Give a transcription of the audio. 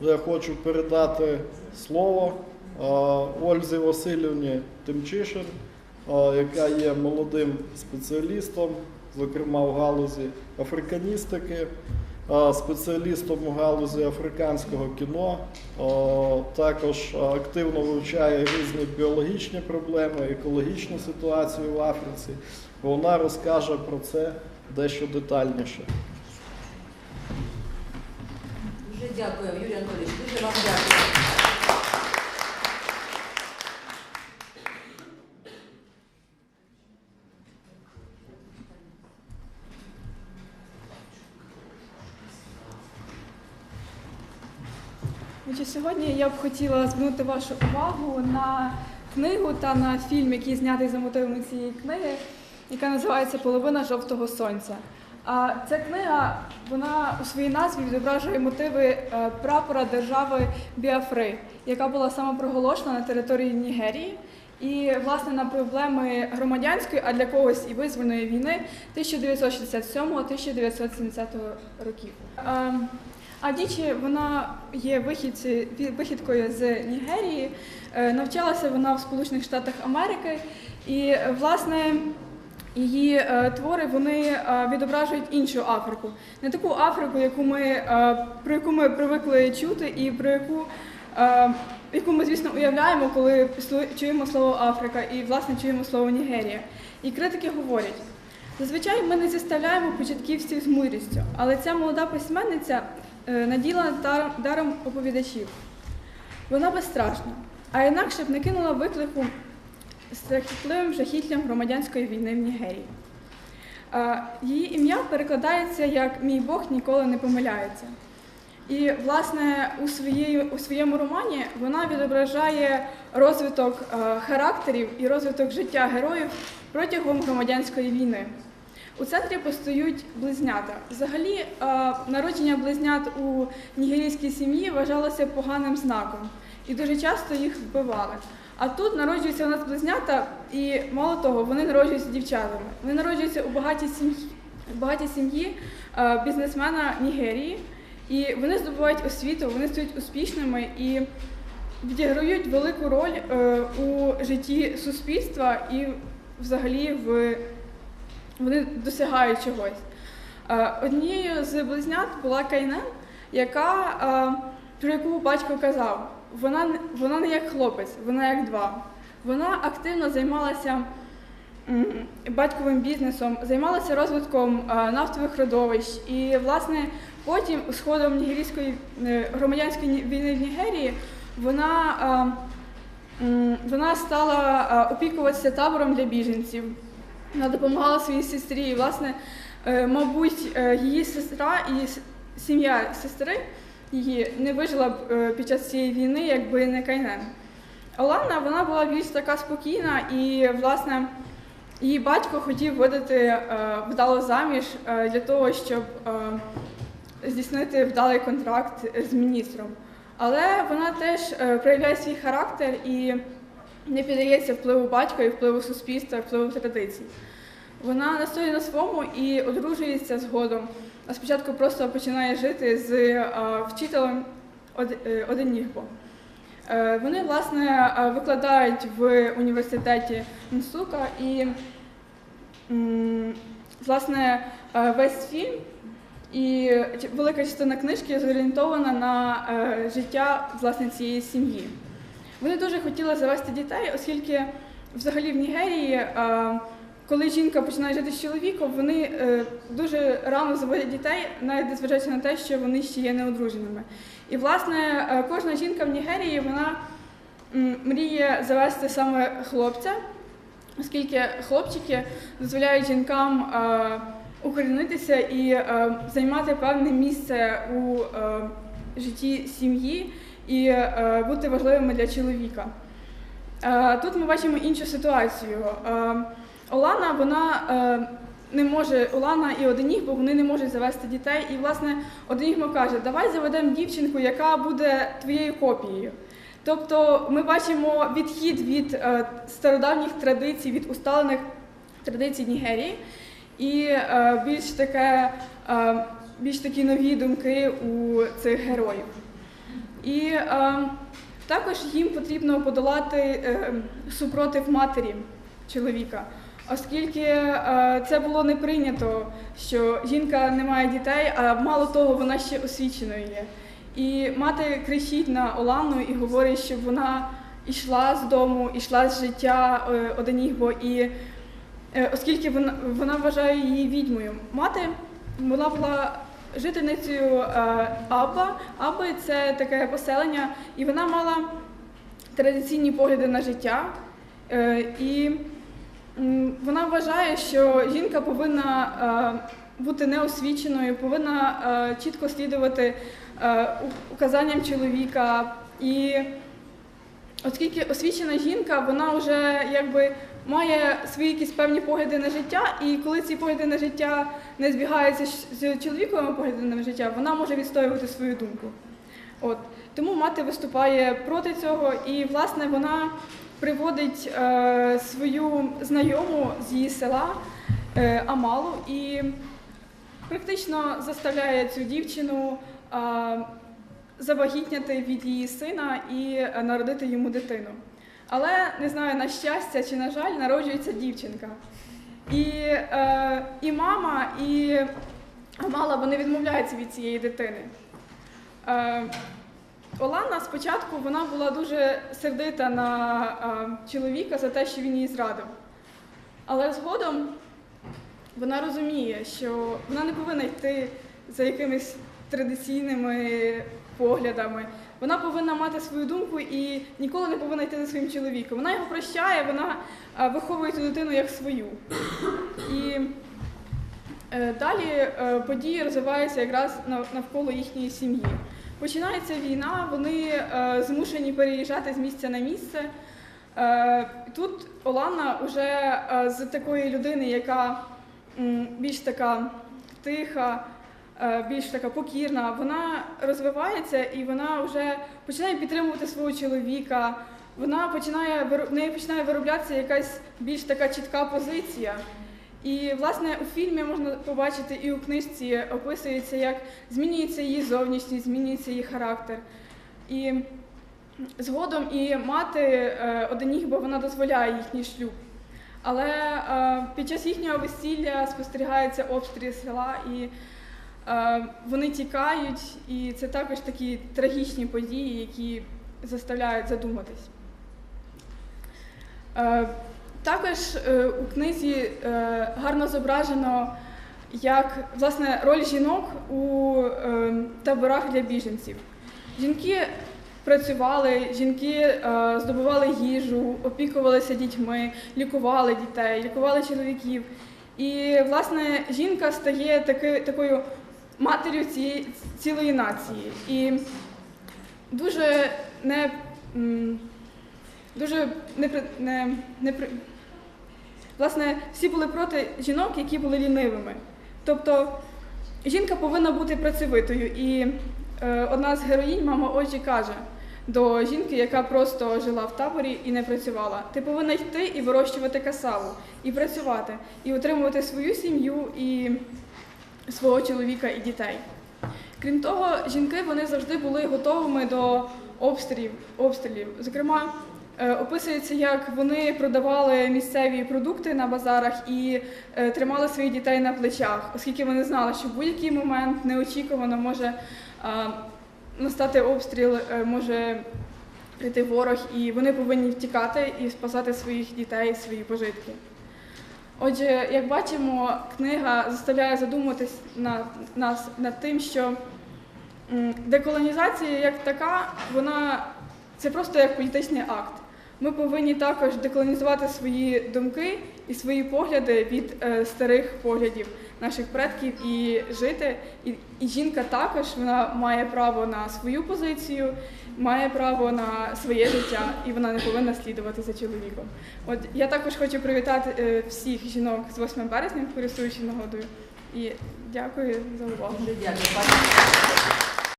я хочу передати слово е, Ользі Васильівні Тимчишин, е, яка є молодим спеціалістом, зокрема в галузі африканістики, е, спеціалістом у галузі африканського кіно. Також активно вивчає різні біологічні проблеми, екологічну ситуацію в Африці. Вона розкаже про це дещо детальніше. Дуже дякую, Юрій Анатолійович. Дуже вам дякую. Сьогодні я б хотіла звернути вашу увагу на книгу та на фільм, який знятий за мотивами цієї книги, яка називається Половина жовтого сонця. А ця книга вона у своїй назві відображує мотиви е, прапора держави Біафри, яка була самопроголошена на території Нігерії. І власне на проблеми громадянської, а для когось і визвольної війни 1967-1970 років. Ем, а Дічі вона є вихідці, вихідкою з Нігерії. Е, Навчалася вона в Сполучених Штатах Америки, і е, власне її е, твори вони е, відображують іншу Африку, не таку Африку, яку ми е, про яку ми привикли чути, і про яку е, яку ми, звісно, уявляємо, коли чуємо слово Африка і власне чуємо слово Нігерія. І критики говорять. Зазвичай ми не зіставляємо початківців з мудрістю, але ця молода письменниця е, наділена дар- даром оповідачів. Вона безстрашна, а інакше б не кинула виклику страхітливим жахіттям громадянської війни в Нігерії. Її ім'я перекладається як Мій Бог ніколи не помиляється. І, власне, у, своєї, у своєму романі вона відображає розвиток характерів і розвиток життя героїв протягом громадянської війни. У центрі постають близнята. Взагалі, народження близнят у нігерійській сім'ї вважалося поганим знаком, і дуже часто їх вбивали. А тут народжуються у нас близнята, і мало того, вони народжуються дівчатами. Вони народжуються у багатій сім'ї, багатій сім'ї е, бізнесмена Нігерії, і вони здобувають освіту, вони стають успішними і відіграють велику роль е, у житті суспільства і взагалі в вони досягають чогось. Е, Однією з близнят була Кайнен, яка, про яку батько казав, вона, вона не як хлопець, вона як два. Вона активно займалася батьковим бізнесом, займалася розвитком нафтових родовищ. І, власне, потім, з ходом нігерійської е, громадянської війни в Нігерії, вона, вона стала опікуватися табором для біженців. Вона допомагала своїй сестрі. І, власне, е, мабуть, е, її сестра і сім'я сестри її не вижила б е, під час цієї війни, якби не Кайнен. Олана вона була більш така спокійна, і, власне, її батько хотів видати е, вдало заміж е, для того, щоб здійснити вдалий контракт з міністром. Але вона теж проявляє свій характер і не піддається впливу батька і впливу суспільства, впливу традицій. Вона настоює на своєму і одружується згодом. А спочатку просто починає жити з е, вчителем е, Оденігбо. Е, Вони, власне, викладають в університеті Нсука і, власне, весь фільм і велика частина книжки зорієнтована на життя власне цієї сім'ї. Вони дуже хотіли завести дітей, оскільки взагалі в Нігерії, коли жінка починає жити з чоловіком, вони е, дуже рано заводять дітей, навіть незважаючи на те, що вони ще є неодруженими. І власне е, кожна жінка в Нігерії вона мріє завести саме хлопця, оскільки хлопчики дозволяють жінкам е, укорінитися і займати певне місце у житті сім'ї і бути важливими для чоловіка. Тут ми бачимо іншу ситуацію. Олана, вона е, не може, Олана і Оденігбо, вони не можуть завести дітей. І, власне, Оденігбо каже, давай заведемо дівчинку, яка буде твоєю копією. Тобто ми бачимо відхід від е, стародавніх традицій, від усталених традицій Нігерії і е, більш таке, е, більш такі нові думки у цих героїв. І е, також їм потрібно подолати е, супротив матері чоловіка, оскільки е, це було не прийнято, що жінка не має дітей, а мало того, вона ще освіченою є. І мати кричить на Олану і говорить, щоб вона йшла з дому, йшла з життя е, Оденігбо, і е, оскільки вона, вона вважає її відьмою. Мати вона була жительницею е, Абба. Абби це таке поселення, і вона мала традиційні погляди на життя. Е, І вона вважає, що жінка повинна е, бути неосвіченою, повинна е, чітко слідувати е, указанням чоловіка. І оскільки освічена жінка, вона вже якби має свої якісь певні погляди на життя, і коли ці погляди на життя не збігаються з чоловіковими поглядами на життя, вона може відстоювати свою думку. От. Тому мати виступає проти цього, і власне вона приводить е, свою знайому з її села е, Амалу і практично заставляє цю дівчину е, завагітняти від її сина і народити йому дитину. Але не знаю, на щастя чи на жаль, народжується дівчинка. І, е, і мама, і Амала вони відмовляються від цієї дитини. Е, Олана спочатку вона була дуже сердита на чоловіка за те, що він її зрадив. Але згодом вона розуміє, що вона не повинна йти за якимись традиційними поглядами. Вона повинна мати свою думку і ніколи не повинна йти за своїм чоловіком. Вона його прощає, вона виховує цю дитину як свою. І е, далі е, події розвиваються якраз навколо їхньої сім'ї. Починається війна, вони е, змушені переїжджати з місця на місце. Е, тут Олана вже е, з такої людини, яка більш така тиха, більш така покірна, вона розвивається і вона вже починає підтримувати свого чоловіка. Вона починає в неї починає вироблятися якась більш така чітка позиція. І власне у фільмі можна побачити і у книжці описується, як змінюється її зовнішність, змінюється її характер. І згодом і мати е, Оденігбо вона дозволяє їхній шлюб. Але е, під час їхнього весілля спостерігається обстріл села, і е, вони тікають, і це також такі трагічні події, які заставляють задуматись. Також е, у книзі е, гарно зображено, як власне роль жінок у е, таборах для біженців. Жінки працювали, жінки здобували їжу, опікувалися дітьми, лікували дітей, лікували чоловіків. І власне жінка стає таки, такою матір'ю цієї цілої нації. І дуже не. Дуже не, не, не власне, всі були проти жінок, які були лінивими. Тобто жінка повинна бути працьовитою. І е, одна з героїнь, мама Оджі, каже до жінки, яка просто жила в таборі і не працювала: ти повинна йти і вирощувати касаву, і працювати, і утримувати свою сім'ю і свого чоловіка і дітей. Крім того, жінки вони завжди були готовими до обстрілів. обстрілів. Зокрема, описується, як вони продавали місцеві продукти на базарах і е, тримали своїх дітей на плечах, оскільки вони знали, що в будь-який момент неочікувано може е, настати обстріл, е, може прийти ворог, і вони повинні втікати і спасати своїх дітей, свої пожитки. Отже, як бачимо, книга заставляє задуматись на, нас над тим, що деколонізація як така, вона це просто як політичний акт. Ми повинні також деколонізувати свої думки і свої погляди від е, старих поглядів наших предків і жити. І, і жінка також вона має право на свою позицію, має право на своє життя, і вона не повинна слідувати за чоловіком. От я також хочу привітати е, всіх жінок з 8 березня, користуючись нагодою. І дякую за увагу. Дякую.